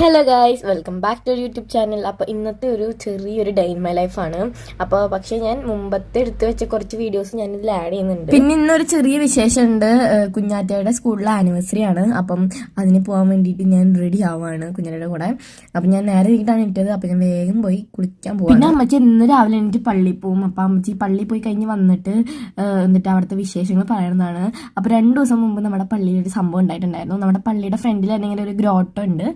Hello guys welcome back to YouTube channel അപ്പോൾ ഇന്നത്തെ ഒരു ചെറിയൊരു ഡേ ഇൻ മൈ ലൈഫാണ് അപ്പോൾ പക്ഷേ ഞാൻ മുമ്പത്തെ എടുത്തു വെച്ച കുറച്ച് വീഡിയോസ് ഞാൻ ഇതിൽ ആഡ് ചെയ്യുന്നുണ്ട്. പിന്നെ ഇന്നൊരു ചെറിയ വിശേഷമുണ്ട്. ഉണ്ട് കുഞ്ഞാറ്റയുടെ സ്കൂളിലെ ആനിവേഴ്സറി ആണ്. അപ്പം അതിന് പോകാൻ വേണ്ടിയിട്ട് ഞാൻ റെഡി ആവുകയാണ് കുഞ്ഞാറ്റയുടെ കൂടെ. അപ്പം ഞാൻ നേരെ വീട്ടാണ് ഇട്ടത് അപ്പം ഞാൻ വേഗം പോയി കുളിക്കാൻ പോകും പിന്നെ അമ്മച്ചി ഇന്ന് രാവിലെ എനിക്ക് പള്ളിയിൽ പോകും അപ്പം അമ്മച്ചി പള്ളിയിൽ പോയി കഴിഞ്ഞ് വന്നിട്ട് എന്നിട്ട് അവിടുത്തെ വിശേഷങ്ങൾ പറയുന്നതാണ്. അപ്പോൾ രണ്ട് ദിവസം മുമ്പ് നമ്മുടെ പള്ളിയിൽ ഒരു സംഭവം ഉണ്ടായിട്ടുണ്ടായിരുന്നു. നമ്മുടെ പള്ളിയുടെ ഫ്രണ്ടിൽ അല്ലെങ്കിൽ ഒരു ഗ്രോട്ടോ ഉണ്ട്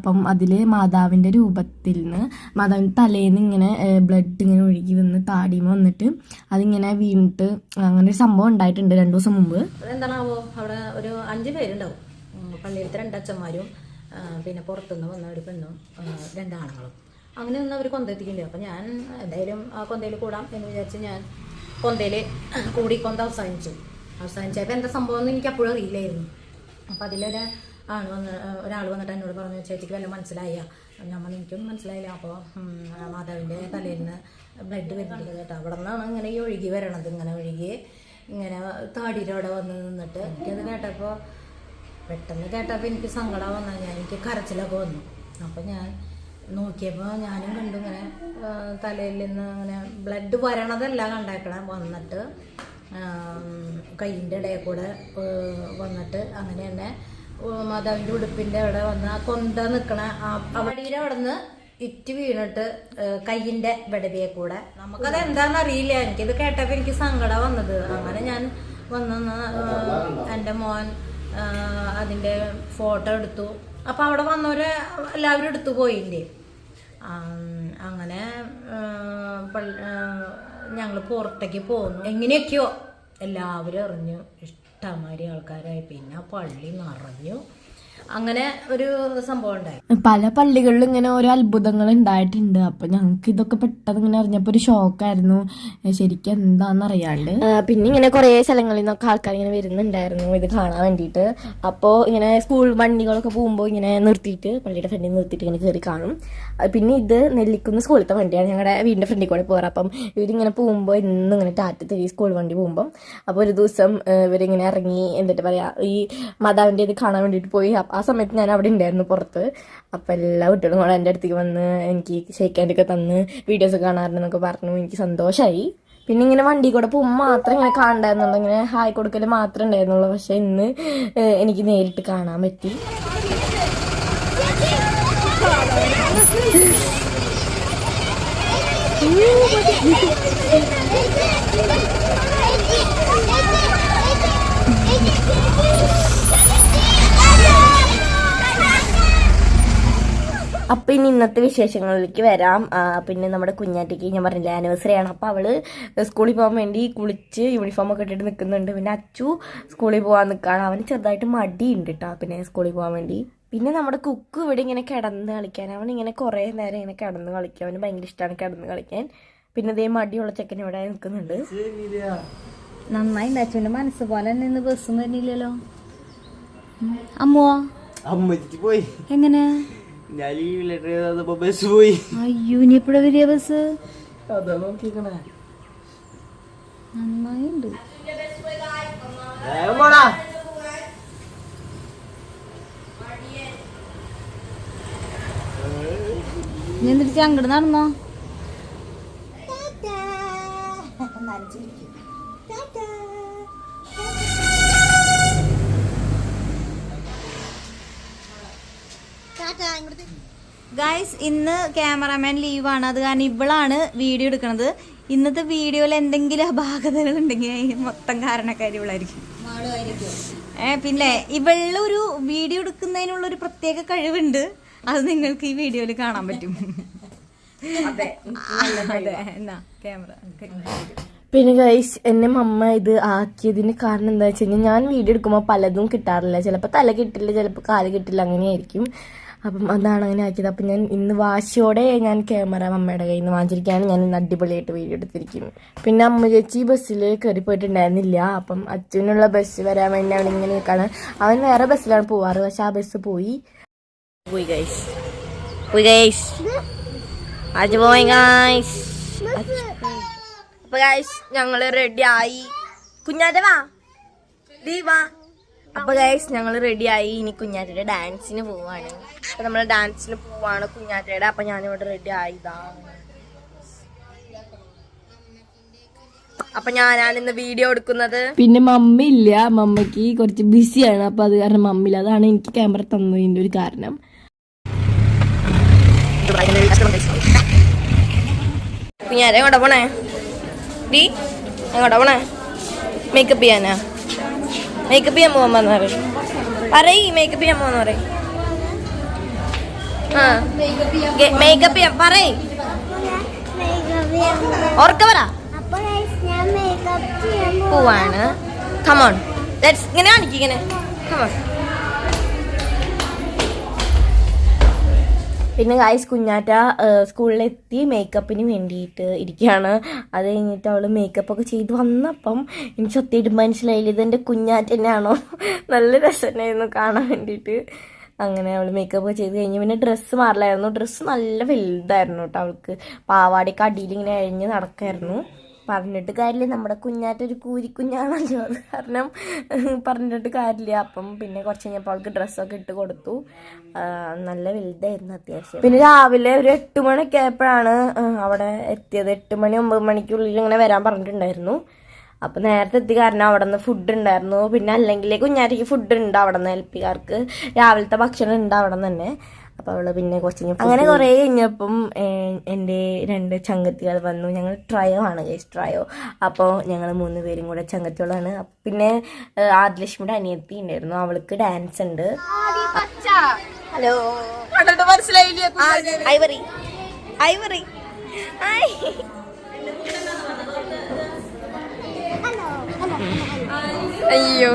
അപ്പം അതിൽ മാതാവിന്റെ രൂപത്തിൽ നിന്ന് മാതാവിന്റെ തലേന്ന് ഇങ്ങനെ ബ്ലഡ് ഇങ്ങനെ ഒഴുകി വന്ന് താടിമ വന്നിട്ട് അതിങ്ങനെ വീണിട്ട് അങ്ങനെ ഒരു സംഭവം ഉണ്ടായിട്ടുണ്ട് രണ്ടു ദിവസം മുമ്പ്. അവിടെ ഒരു അഞ്ച് പേരുണ്ടാവും. പള്ളിയിലത്തെ രണ്ടച്ഛന്മാരും പിന്നെ പുറത്തുനിന്ന് വന്ന ഒരു പെണ്ണും രണ്ടാണുങ്ങളും അങ്ങനെ ഒന്നും അവർ കൊന്തെത്തിക്കുന്നുണ്ട് അപ്പം ഞാൻ എന്തായാലും ആ കൊന്തയിൽ കൂടാം എന്ന് വിചാരിച്ച് ഞാൻ കൊന്തയിൽ കൂടി കൊന്ത അവസാനിച്ചു. അവസാനിച്ചപ്പോൾ എന്താ സംഭവം എന്ന് എനിക്ക് അപ്പോഴും അറിയില്ലായിരുന്നു. അപ്പം അതിലൊരു ആണ് വന്ന് ഒരാൾ വന്നിട്ട് എന്നോട് പറഞ്ഞു ചേച്ചിക്ക് വല്ല മനസ്സിലായ? പറഞ്ഞു എനിക്കൊന്നും മനസ്സിലായില്ല. അപ്പോൾ മാതാവിന്റെ തലയിൽ നിന്ന് ബ്ലഡ് വരുന്നുണ്ട് കേട്ടോ. അവിടെ നിന്നാണ് ഇങ്ങനെ ഈ ഒഴുകി വരണത് ഇങ്ങനെ ഒഴുകി ഇങ്ങനെ താടിയുടെ വന്ന് നിന്നിട്ട് എനിക്കത് കേട്ടപ്പോൾ പെട്ടെന്ന് കേട്ടപ്പോൾ എനിക്ക് സങ്കടം വന്നാൽ ഞാൻ എനിക്ക് കരച്ചിലൊക്കെ വന്നു. അപ്പോൾ ഞാൻ നോക്കിയപ്പോൾ ഞാനും കണ്ടു ഇങ്ങനെ തലയിൽ നിന്ന് ഇങ്ങനെ ബ്ലഡ് വരണതല്ല കണ്ടേക്കണേ. വന്നിട്ട് കയ്യിന്റെ ഇടയിൽ കൂടെ വന്നിട്ട് അങ്ങനെ തന്നെ മാതാവിന്റെ ഉടുപ്പിന്റെ അവിടെ വന്ന് ആ കൊന്ത നിൽക്കണ ആ അവിടെ നിന്ന് ഇറ്റ് വീണിട്ട് കയ്യിന്റെ വെടവിയെ കൂടെ. നമുക്കത് എന്താണെന്ന് അറിയില്ല. എനിക്കിത് കേട്ടപ്പോൾ എനിക്ക് സങ്കടം വന്നത്. അങ്ങനെ ഞാൻ വന്ന് എന്റെ മോൻ അതിന്റെ ഫോട്ടോ എടുത്തു. അപ്പോൾ അവിടെ വന്നവരെ എല്ലാവരും എടുത്തു പോയില്ലേ? അങ്ങനെ ഞങ്ങൾ പുറത്തേക്ക് പോന്നു. എങ്ങനെയൊക്കെയോ എല്ലാവരും അറിഞ്ഞു. ഇഷ്ടമാതിരി ആൾക്കാരായി. പിന്നെ പള്ളി നിറഞ്ഞു. അങ്ങനെ ഒരു സംഭവം ഉണ്ടായി. പല പള്ളികളിലും ഇങ്ങനെ ഓരോ അത്ഭുതങ്ങൾ ഉണ്ടായിട്ടുണ്ട്. അപ്പൊ ഞങ്ങൾക്ക് ഇതൊക്കെ പെട്ടെന്ന് ഇങ്ങനെ അറിഞ്ഞപ്പോ ഒരു ഷോക്കായിരുന്നു ശരിക്കും എന്താണെന്ന് അറിയാണ്ട്. പിന്നെ ഇങ്ങനെ കുറേ സ്ഥലങ്ങളിൽ നിന്നൊക്കെ ആൾക്കാർ ഇങ്ങനെ വരുന്നുണ്ടായിരുന്നു ഇത് കാണാൻ വേണ്ടിയിട്ട്. അപ്പോൾ ഇങ്ങനെ സ്കൂൾ വണ്ടികളൊക്കെ പോകുമ്പോൾ ഇങ്ങനെ നിർത്തിയിട്ട് പള്ളിയുടെ ഫ്രണ്ടിൽ നിർത്തിയിട്ട് ഇങ്ങനെ കയറി കാണും. പിന്നെ ഇത് നെല്ലിക്കുന്ന സ്കൂളിലത്തെ വണ്ടിയാണ്. ഞങ്ങളുടെ വീടിന്റെ ഫ്രണ്ടിൽ കൂടെ പോകാറ് അപ്പം ഇവരിങ്ങനെ പോകുമ്പോൾ ഇന്നും ഇങ്ങനെ ടാറ്റ തരി സ്കൂൾ വണ്ടി പോകുമ്പോൾ അപ്പോൾ ഒരു ദിവസം ഇവരിങ്ങനെ ഇറങ്ങി എന്നിട്ട് പറയാ ഈ മാതാവിന്റെ ഇത് കാണാൻ വേണ്ടിയിട്ട് പോയി. ആ സമയത്ത് ഞാൻ അവിടെ ഉണ്ടായിരുന്നു പുറത്ത്. അപ്പം എല്ലാ കുട്ടികളും കൂടെ എന്റെ അടുത്തേക്ക് വന്ന് എനിക്ക് ഷേക്ക് ഹാൻഡൊക്കെ തന്ന് വീഡിയോസ് കാണാറുണ്ടെന്നൊക്കെ പറഞ്ഞു. എനിക്ക് സന്തോഷമായി പിന്നെ ഇങ്ങനെ വണ്ടി കൂടെ പോകുമ്പോൾ മാത്രം ഇങ്ങനെ കാണണ്ടായിരുന്നുള്ളൂ. ഇങ്ങനെ ഹായ് കൊടുക്കൽ മാത്രമേ ഉണ്ടായിരുന്നുള്ളൂ. പക്ഷേ ഇന്ന് എനിക്ക് നേരിട്ട് കാണാൻ പറ്റി. അപ്പം ഇനി ഇന്നത്തെ വിശേഷങ്ങളിലേക്ക് വരാം. പിന്നെ നമ്മുടെ കുഞ്ഞാറ്റയ്ക്ക് ഞാൻ പറഞ്ഞില്ല ആനിവേഴ്സറി ആണ്. അപ്പോൾ അവൾ സ്കൂളിൽ പോകാൻ വേണ്ടി കുളിച്ച് യൂണിഫോമൊക്കെ ഇട്ടിട്ട് നിൽക്കുന്നുണ്ട് പിന്നെ അച്ചു സ്കൂളിൽ പോകാൻ നിൽക്കുകയാണ് അവന് ചെറുതായിട്ട് മടിയുണ്ട് കേട്ടോ പിന്നെ സ്കൂളിൽ പോകാൻ വേണ്ടി. പിന്നെ നമ്മുടെ കുക്ക് ഇവിടെ ഇങ്ങനെ കിടന്ന് കളിക്കാൻ. അവൻ ഇങ്ങനെ കുറേ നേരം ഇങ്ങനെ കിടന്ന് കളിക്കാൻ അവന് ഭയങ്കര ഇഷ്ടമാണ് കിടന്ന് കളിക്കാൻ. പിന്നെ ഇതേ മടിയുള്ള ചെക്കൻ ഇവിടെ നിൽക്കുന്നുണ്ട് നന്നായി അച്ഛന്റെ മനസ്സ് പോലെ തന്നെ ഇന്ന് ബസ്സും വരുന്നില്ലല്ലോ അമ്മോ അമ്മ പോയി. എങ്ങനെ? ഞാൻ ഈ ലെറ്റർ ചെയ്തപ്പോ ബസ് പോയി. അയ്യോ ഇനി എപ്പോഴാ വരിക ബസ് അതാ നോക്കിക്കണേ. നന്നായിണ്ട്. നീ എന്നിട്ട് അങ്ങോട്ട് നടന്നോ? ഗായ്സ് ഇന്ന് ക്യാമറാമാൻ ലീവാണ് അത് കാരണം ഇവളാണ് വീഡിയോ എടുക്കുന്നത് ഇന്നത്തെ വീഡിയോയിൽ എന്തെങ്കിലും അപാകതകൾ ഉണ്ടെങ്കിൽ മൊത്തം കാരണക്കാരി ഇവളായിരിക്കും. ഏ പിന്നെ ഇവളൊരു വീഡിയോ എടുക്കുന്നതിനുള്ള ഒരു പ്രത്യേക കഴിവുണ്ട്. അത് നിങ്ങൾക്ക് ഈ വീഡിയോയിൽ കാണാൻ പറ്റും. അതെ എന്നാ ക്യാമറ പിന്നെ ഗൈസ് എന്നെ മമ്മ ഇത് ആക്കിയതിന് കാരണം എന്താ വെച്ച് കഴിഞ്ഞാൽ ഞാൻ വീഡിയോ എടുക്കുമ്പോൾ പലതും കിട്ടാറില്ല. ചിലപ്പോൾ തല കിട്ടില്ല ചിലപ്പോൾ കാൽ കിട്ടില്ല അങ്ങനെയായിരിക്കും. അപ്പം അതാണ് അങ്ങനെ ആക്കിയത്. അപ്പം ഞാൻ ഇന്ന് വാശിയോടെ ഞാൻ ക്യാമറ അമ്മയുടെ കയ്യിൽ നിന്ന് വാങ്ങിച്ചിരിക്കുകയാണ്. ഞാൻ ഇന്ന് അടിപൊളിയായിട്ട് വീഡിയോ എടുത്തിരിക്കും. പിന്നെ അമ്മ ചേച്ചി ബസ്സിൽ കയറി പോയിട്ടുണ്ടായിരുന്നില്ല. അപ്പം അച്ഛനുള്ള ബസ് വരാൻ വേണ്ടി ഇങ്ങനെ നിൽക്കാണ് അവൻ വേറെ ബസ്സിലാണ് പോവാറ്. പക്ഷെ ആ ബസ് പോയി. പോയി പോയി അപ്പൊ ഗൈസ് ഞങ്ങൾ റെഡി ആയി. കുഞ്ഞാറ്റ വാ. ദീ വാ. അപ്പൊ ഗൈസ് ഞങ്ങൾ റെഡിയായി ഇനി കുഞ്ഞാറ്റയുടെ ഡാൻസിന് പോവാണ്. അപ്പൊ നമ്മൾ ഡാൻസിന് പോവാണ് കുഞ്ഞാറ്റയുടെ. അപ്പൊ ഞാനിവിടെ റെഡി ആയിതാ. അപ്പൊ ഞാനാണ് ഇന്ന് വീഡിയോ എടുക്കുന്നത്. പിന്നെ മമ്മി ഇല്ല. മമ്മയ്ക്ക് കുറച്ച് ബിസിയാണ് അപ്പൊ അത് കാരണം മമ്മി ഇല്ല അതാണ് എനിക്ക് ക്യാമറ തന്നതിന്റെ ഒരു കാരണം. കുഞ്ഞാരെ എങ്ങോട്ടാ പോണേ? ഡി എങ്ങോട്ടാ പോണേ? മേക്കപ്പ് ചെയ്യാനാ? മേക്കപ്പ് ചെയ്യാൻ പോകാൻ പറഞ്ഞ പറയ്. മേക്കപ്പ് ചെയ്യാൻ പോകാന്ന് പറയും. ആ. മേക്കപ്പ് ചെയ്യാൻ പറയ്. ഓർക്ക പറ. പോവാണ്. കമോൺ ലെറ്റ്സ് ഇങ്ങനെ കാണിക്കിങ്ങനെ കമോൺ പിന്നെ ഗായ്സ് കുഞ്ഞാറ്റ സ്കൂളിലെത്തി മേക്കപ്പിന് വേണ്ടിയിട്ട് ഇരിക്കുകയാണ് അത് കഴിഞ്ഞിട്ട് അവൾ മേക്കപ്പ് ഒക്കെ ചെയ്ത് വന്നപ്പം എനിക്ക് സത്യമായിട്ട് മനസ്സിലായില്ല ഇതെന്റെ കുഞ്ഞാറ്റന്നെയാണോ നല്ല രസമായിരുന്നു കാണാൻ വേണ്ടിയിട്ട്. അങ്ങനെ അവൾ മേക്കപ്പ് ചെയ്ത് കഴിഞ്ഞ് പിന്നെ ഡ്രസ്സ് മാറില്ലായിരുന്നു ഡ്രസ്സ് നല്ല വലുതായിരുന്നു കേട്ടോ അവൾക്ക്. പാവാടിക്ക് അടിയിൽ ഇങ്ങനെ അഴിഞ്ഞ് നടക്കായിരുന്നു. പറഞ്ഞിട്ട് കാര്യമില്ല. നമ്മുടെ കുഞ്ഞാറ്റ ഒരു കൂരിക്കുഞ്ഞാണല്ലോ. അത് കാരണം പറഞ്ഞിട്ട് കാര്യമില്ല. അപ്പം പിന്നെ കുറച്ച് കഴിഞ്ഞപ്പോൾ അവൾക്ക് ഡ്രസ്സൊക്കെ ഇട്ട് കൊടുത്തു. നല്ല വലുതായിരുന്നു അത്യാവശ്യം. പിന്നെ രാവിലെ ഒരു എട്ട് മണിയൊക്കെ ആയപ്പോഴാണ് അവിടെ എത്തിയത്. എട്ട് മണി ഒമ്പത് മണിക്കുള്ളിൽ ഇങ്ങനെ വരാൻ പറഞ്ഞിട്ടുണ്ടായിരുന്നു. അപ്പം നേരത്തെ എത്തി കാരണം അവിടെ നിന്ന് ഫുഡ് ഉണ്ടായിരുന്നു. പിന്നെ അല്ലെങ്കിൽ കുഞ്ഞാറ്റയ്ക്ക് ഫുഡ് ഉണ്ട് അവിടെ നിന്ന് എൽ പിക്കാർക്ക് രാവിലത്തെ ഭക്ഷണം ഉണ്ട് അവിടെ നിന്ന് തന്നെ. അപ്പോൾ അവൾ പിന്നെ കുറച്ച് അങ്ങനെ കുറേ കഴിഞ്ഞപ്പം എന്റെ രണ്ട് ചങ്കത്തികൾ വന്നു. ഞങ്ങൾ ട്രയോ ആണ് ഗൈസ് ട്രയോ. അപ്പോൾ ഞങ്ങൾ മൂന്ന് പേരും കൂടെ ചങ്കത്തികളാണ് പിന്നെ ആദിലക്ഷ്മിയുടെ അനിയത്തി ഉണ്ടായിരുന്നു അവൾക്ക് ഡാൻസ് ഉണ്ട് ഹലോ. ഐവറി. ഐവറി. അയ്യോ.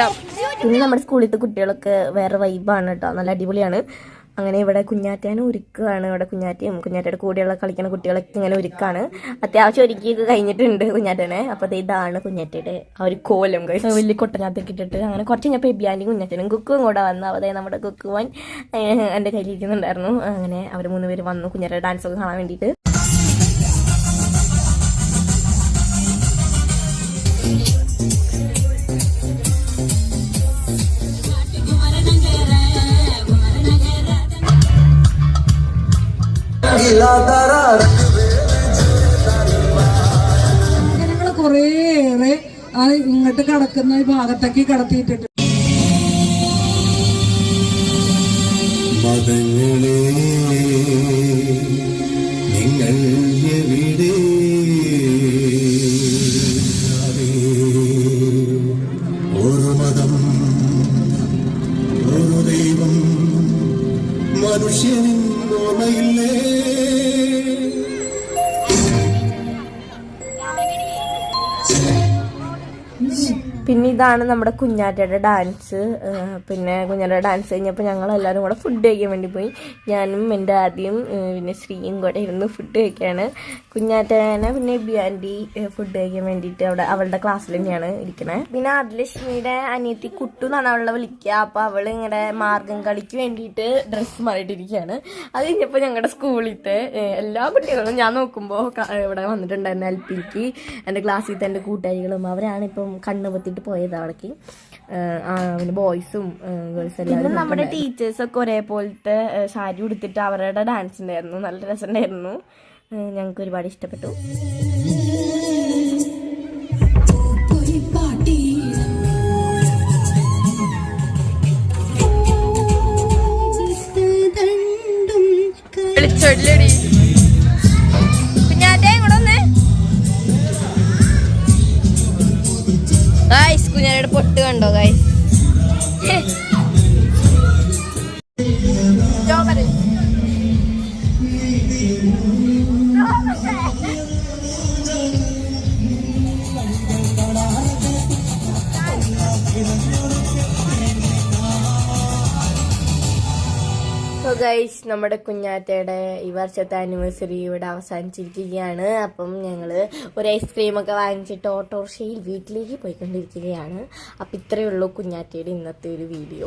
ഇടാം പിന്നെ നമ്മുടെ സ്കൂളിലത്തെ കുട്ടികളൊക്കെ വേറെ വൈബാണ് കേട്ടോ നല്ല അടിപൊളിയാണ്. അങ്ങനെ ഇവിടെ കുഞ്ഞാറ്റേനെ ഒരുക്കുകയാണ് ഇവിടെ കുഞ്ഞാറ്റയും കുഞ്ഞാറ്റയുടെ കൂടെയുള്ള കളിക്കുന്ന കുട്ടികളൊക്കെ ഇങ്ങനെ ഒരുക്കാണ്. അത്യാവശ്യം ഒരുക്കിയൊക്കെ കഴിഞ്ഞിട്ടുണ്ട് കുഞ്ഞാറ്റനെ. അപ്പോൾ ഇതാണ് കുഞ്ഞാറ്റയുടെ ആ ഒരു കോലം വലിയ കൊട്ടനകത്തൊക്കെ ഇട്ടിട്ട് അങ്ങനെ കുറച്ച് കഴിഞ്ഞപ്പോൾ എബിയാനും കുഞ്ഞാറ്റനും കുക്കും കൂടെ വന്നു. അവിടെ നമ്മുടെ കുക്കുവാൻ എന്റെ കയ്യിലിരിക്കുന്നുണ്ടായിരുന്നു. അങ്ങനെ അവർ മൂന്ന് പേര് വന്നു കുഞ്ഞാറ്റയുടെ ഡാൻസ് ഒക്കെ കാണാൻ വേണ്ടിയിട്ട്. ജനങ്ങളെ കുറേയേറെ ആ ഇങ്ങോട്ട് കടക്കുന്ന ഈ ഭാഗത്തേക്ക് കടത്തിയിട്ടുണ്ട് മതങ്ങളെ പിന്നെ ഇതാണ് നമ്മുടെ കുഞ്ഞാറ്റയുടെ ഡാൻസ് പിന്നെ കുഞ്ഞാറ്റയുടെ ഡാൻസ് കഴിഞ്ഞപ്പോൾ ഞങ്ങൾ എല്ലാവരും കൂടെ ഫുഡ് കഴിക്കാൻ വേണ്ടി പോയി. ഞാനും എന്റെ ആദ്യം പിന്നെ ശ്രീയും കൂടെ ഇരുന്ന് ഫുഡ് കഴിക്കുകയാണ് കുഞ്ഞാറ്റേനെ പിന്നെ ബിയാൻഡി ഫുഡ് കഴിക്കാൻ വേണ്ടിയിട്ട് അവിടെ അവളുടെ ക്ലാസ്സിൽ തന്നെയാണ് ഇരിക്കുന്നത് പിന്നെ അതിലക്ഷ്മിയുടെ അനിയത്തി കുട്ടു എന്നാണ് അവളെ വിളിക്കുക. അപ്പോൾ അവൾ ഇങ്ങനെ മാർഗം കളിക്ക് വേണ്ടിയിട്ട് ഡ്രസ്സ് മാറിയിട്ടിരിക്കുകയാണ്. അത് കഴിഞ്ഞപ്പോൾ ഞങ്ങളുടെ സ്കൂളിലത്തെ എല്ലാ കുട്ടികളും ഞാൻ നോക്കുമ്പോൾ ഇവിടെ വന്നിട്ടുണ്ടായിരുന്നു എൽ പിക്ക് എന്റെ ക്ലാസ്സിലത്തെ എന്റെ കൂട്ടുകാരികളും അവരാണ് ഇപ്പം പൊത്തിട്ട് പോയത് അവിടേക്ക്. പിന്നെ ബോയ്സും ഗേൾസും എല്ലാവരും നമ്മുടെ ടീച്ചേഴ്സൊക്കെ ഒരേപോലത്തെ സാരി ഉടുത്തിട്ട് അവരുടെ ഡാൻസ് ഉണ്ടായിരുന്നു. നല്ല രസമുണ്ടായിരുന്നു. ഉണ്ടായിരുന്നു ഞങ്ങൾക്ക് ഒരുപാട് ഇഷ്ടപ്പെട്ടു. വിളിച്ചോടില്ലടി. കണ്ടോ ഗായ്സ് ഗൈസ് നമ്മുടെ കുഞ്ഞാറ്റയുടെ ഈ വർഷത്തെ ആനിവേഴ്സറി ഇവിടെ അവസാനിച്ചിരിക്കുകയാണ്. അപ്പം ഞങ്ങൾ ഒരു ഐസ്ക്രീം ഒക്കെ വാങ്ങിച്ചിട്ട് ഓട്ടോറിക്ഷയിൽ വീട്ടിലേക്ക് പോയിക്കൊണ്ടിരിക്കുകയാണ്. അപ്പം ഇത്രയേ ഉള്ളൂ കുഞ്ഞാറ്റയുടെ ഇന്നത്തെ ഒരു വീഡിയോ